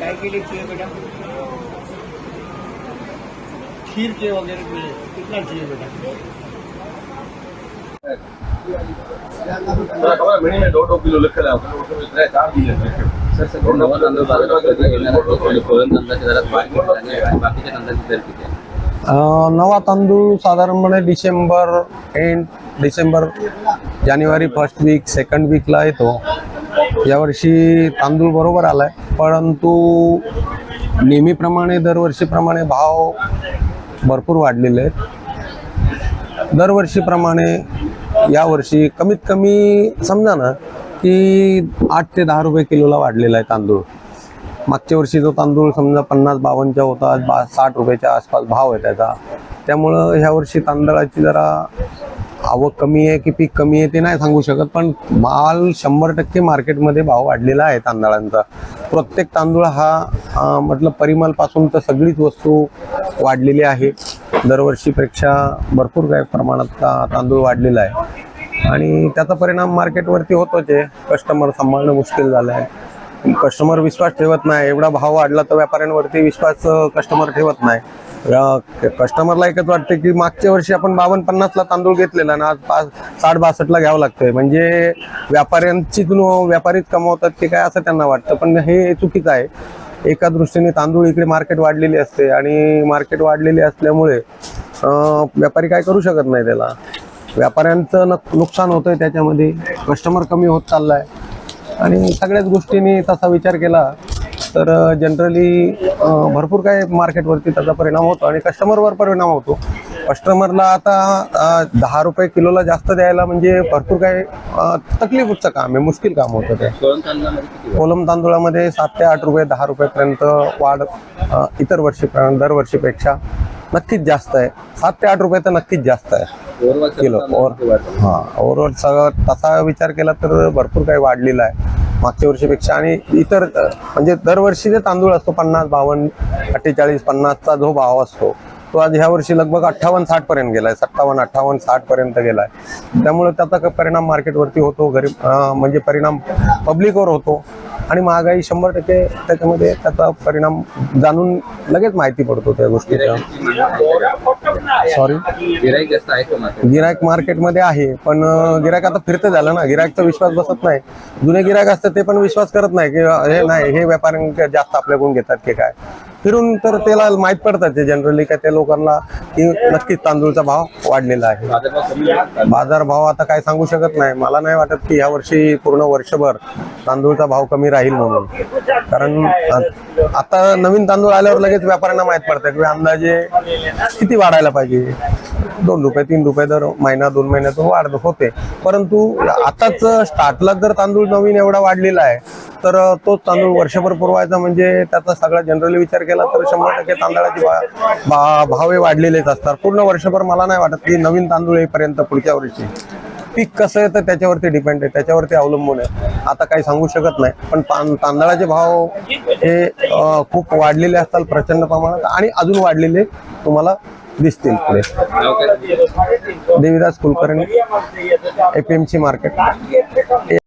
काय केली चाहिए बेटा? खीर के वगैरह मिले कितना चाहिए बेटा? दो दो किलो लिख रहा हूँ सर आणि बाकीच्या किती अं, नवा तांदूळ साधारणपणे डिसेंबर एंड डिसेंबर जानेवारी फर्स्ट वीक सेकंड वीकला येतो. यावर्षी तांदूळ बरोबर आलाय. परंतु नेहमीप्रमाणे दरवर्षीप्रमाणे भाव भरपूर वाढलेले आहेत. दरवर्षीप्रमाणे यावर्षी कमीत कमी समजा ना की आठ ते दहा रुपये किलोला वाढलेला आहे तांदूळ. मागच्या वर्षी जो तांदूळ समजा पन्नास बावन्नच्या होता आज बा साठ रुपयाच्या आसपास भाव आहे त्याचा. त्यामुळं ह्या वर्षी तांदळाची जरा आवक कमी आहे की पीक कमी आहे ते नाही सांगू शकत पण माल शंभर टक्के मार्केटमध्ये भाव वाढलेला आहे तांदळांचा. प्रत्येक तांदूळ हा म्हटलं परिमलपासून तर सगळीच वस्तू वाढलेली आहे. दरवर्षीपेक्षा भरपूर काही प्रमाणात तांदूळ वाढलेला आहे. आणि त्याचा परिणाम मार्केटवरती होतोच आहे. कस्टमर सांभाळणं मुश्किल झालं आहे कस्टमर विश्वास ठेवत नाही एवढा भाव वाढला तर व्यापाऱ्यांवरती विश्वास कस्टमर ठेवत नाही. कस्टमरला एकच वाटते की मागच्या वर्षी आपण बावन्न पन्नासला तांदूळ घेतलेला ना आज पाच साठ बासष्टला घ्यावं लागतंय. म्हणजे व्यापाऱ्यांची व्यापारीच कमावतात की काय असं त्यांना वाटतं. पण हे चुकीचं आहे. एका दृष्टीने तांदूळ इकडे मार्केट वाढलेली असते आणि मार्केट वाढलेली असल्यामुळे व्यापारी काय करू शकत नाही त्याला. व्यापाऱ्यांचं नुकसान होतंय त्याच्यामध्ये. कस्टमर कमी होत चाललाय. आणि सगळ्याच गोष्टींनी तसा विचार केला तर जनरली भरपूर काही मार्केटवरती त्याचा परिणाम होतो आणि कस्टमरवर परिणाम होतो. कस्टमरला आता दहा रुपये किलोला जास्त द्यायला म्हणजे भरपूर काही तकलीफचं काम आहे मुश्किल काम होतं ते. कोलम तांदूळामध्ये सात ते आठ रुपये दहा रुपयापर्यंत वाढ इतर वर्षी दरवर्षीपेक्षा नक्कीच जास्त आहे. सात ते आठ रुपये तर नक्कीच जास्त आहे. किलो? हा ओव्हरऑल सगळं तसा विचार केला तर भरपूर काही वाढलेला आहे मागच्या वर्षीपेक्षा. आणि इतर म्हणजे दरवर्षी जे तांदूळ असतो पन्नास बावन्न अठ्ठेचाळीस पन्नासचा जो भाव असतो तो आज ह्या वर्षी लगभग अठ्ठावन्न साठ पर्यंत गेलाय. सत्तावन्न अठ्ठावन्न साठ पर्यंत गेलाय. त्यामुळे त्याचा परिणाम मार्केटवरती होतो गरीब म्हणजे परिणाम पब्लिकवर होतो. आणि महागाई शंभर टक्के त्याच्यामध्ये त्याचा परिणाम जाणून लगेच माहिती पडतो त्या गोष्टीचा. सॉरी गिरायक मार्केटमध्ये? आहे पण गिरायक आता फिरतं झालं ना. गिरायकचा विश्वास बसत नाही. जुने गिरायक असतात ते पण विश्वास करत नाही की हे नाही हे व्यापारी जास्त आपल्याकडून घेतात की काय. फिरून तर त्याला माहीत पडतात ते जनरली काय त्या लोकांना की नक्कीच तांदूळचा भाव वाढलेला आहे. बाजारभाव आता काय सांगू शकत नाही. मला नाही वाटत की या वर्षी पूर्ण वर्षभर तांदूळचा भाव कमी राहील म्हणून. कारण आता नवीन तांदूळ आल्यावर लगेच व्यापाऱ्यांना माहीत पडतं की अंदाजे किती वाढायला पाहिजे. दोन रुपये तीन रुपये दर महिना दोन महिन्यातून वाढ होते. परंतु आताच स्टार्टला जर तांदूळ नवीन एवढा वाढलेला आहे तर तोच तांदूळ वर्षभर पुरवायचा म्हणजे त्याचा सगळा जनरली विचार केला तर शंभर टक्के तांदळाचे भा- भा- भावे वाढलेलेच असतात. पूर्ण वर्षभर मला नाही वाटत की नवीन तांदूळ येईपर्यंत पुढच्या वर्षी. पीक कसं आहे तर त्याच्यावरती डिपेंड आहे त्याच्यावरती अवलंबून आहे. आता काही सांगू शकत नाही पण तां- तांदळाचे भाव हे खूप वाढलेले असतात प्रचंड प्रमाणात आणि अजून वाढलेले तुम्हाला दिसतील पुढे. Devidas Kulkarni APMC market